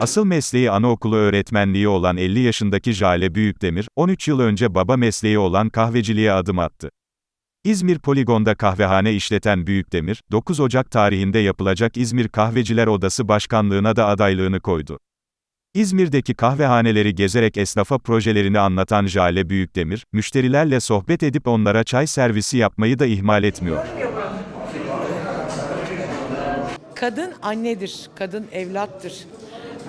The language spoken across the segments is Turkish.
Asıl mesleği anaokulu öğretmenliği olan 50 yaşındaki Jale Büyükdemir, 13 yıl önce baba mesleği olan kahveciliğe adım attı. İzmir Poligon'da kahvehane işleten Büyükdemir, 9 Ocak tarihinde yapılacak İzmir Kahveciler Odası Başkanlığına da adaylığını koydu. İzmir'deki kahvehaneleri gezerek esnafa projelerini anlatan Jale Büyükdemir, müşterilerle sohbet edip onlara çay servisi yapmayı da ihmal etmiyor. Kadın annedir, kadın evlattır.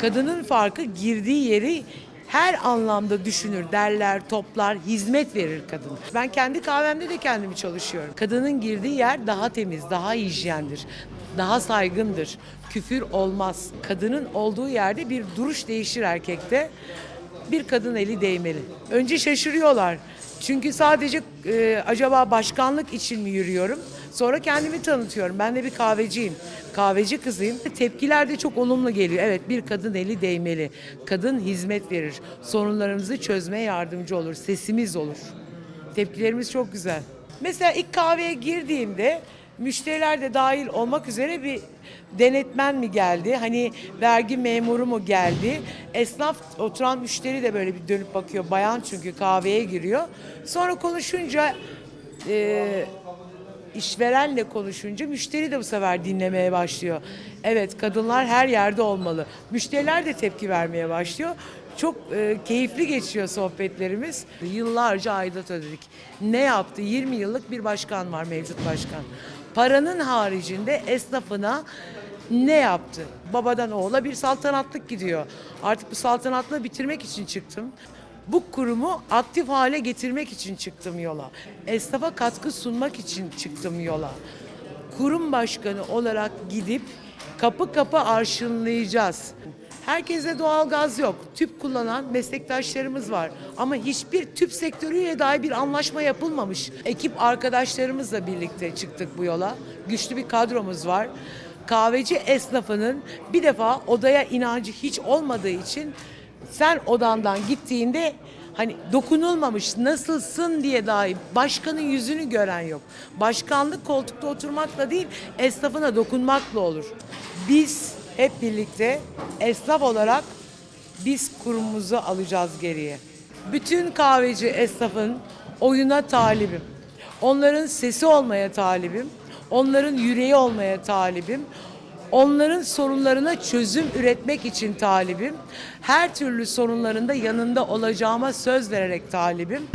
Kadının farkı girdiği yeri her anlamda düşünür, derler, toplar, hizmet verir kadın. Ben kendi kahvemde de kendimi çalışıyorum. Kadının girdiği yer daha temiz, daha hijyendir, daha saygındır. Küfür olmaz. Kadının olduğu yerde bir duruş değişir erkekte. Bir kadın eli değmeli. Önce şaşırıyorlar. Çünkü sadece e, acaba başkanlık için mi yürüyorum? Sonra kendimi tanıtıyorum. Ben de bir kahveciyim. Kahveci kızıyım. Tepkiler de çok olumlu geliyor. Evet bir kadın eli değmeli. Kadın hizmet verir. Sorunlarımızı çözmeye yardımcı olur. Sesimiz olur. Tepkilerimiz çok güzel. Mesela ilk kahveye girdiğimde müşteriler de dahil olmak üzere bir denetmen mi geldi? Hani vergi memuru mu geldi? Esnaf oturan müşteri de böyle bir dönüp bakıyor. Bayan çünkü kahveye giriyor. Sonra konuşunca e, işverenle konuşunca müşteri de bu sefer dinlemeye başlıyor. Evet kadınlar her yerde olmalı. Müşteriler de tepki vermeye başlıyor. Çok e, keyifli geçiyor sohbetlerimiz. Yıllarca aidat ödedik. Ne yaptı? 20 yıllık bir başkan var mevcut başkan. Paranın haricinde esnafına ne yaptı? Babadan oğula bir saltanatlık gidiyor. Artık bu saltanatlığı bitirmek için çıktım. Bu kurumu aktif hale getirmek için çıktım yola. Esnafa katkı sunmak için çıktım yola. Kurum başkanı olarak gidip kapı kapı arşınlayacağız. Herkese doğal gaz yok. Tüp kullanan meslektaşlarımız var. Ama hiçbir tüp sektörüyle dair bir anlaşma yapılmamış. Ekip arkadaşlarımızla birlikte çıktık bu yola. Güçlü bir kadromuz var. Kahveci esnafının bir defa odaya inancı hiç olmadığı için sen odandan gittiğinde hani dokunulmamış nasılsın diye dahi başkanın yüzünü gören yok. Başkanlık koltukta oturmakla değil esnafına dokunmakla olur. Biz hep birlikte esnaf olarak biz kurumumuzu alacağız geriye. Bütün kahveci esnafın oyuna talibim. Onların sesi olmaya talibim. Onların yüreği olmaya talibim. Onların sorunlarına çözüm üretmek için talibim. Her türlü sorunlarında yanında olacağıma söz vererek talibim.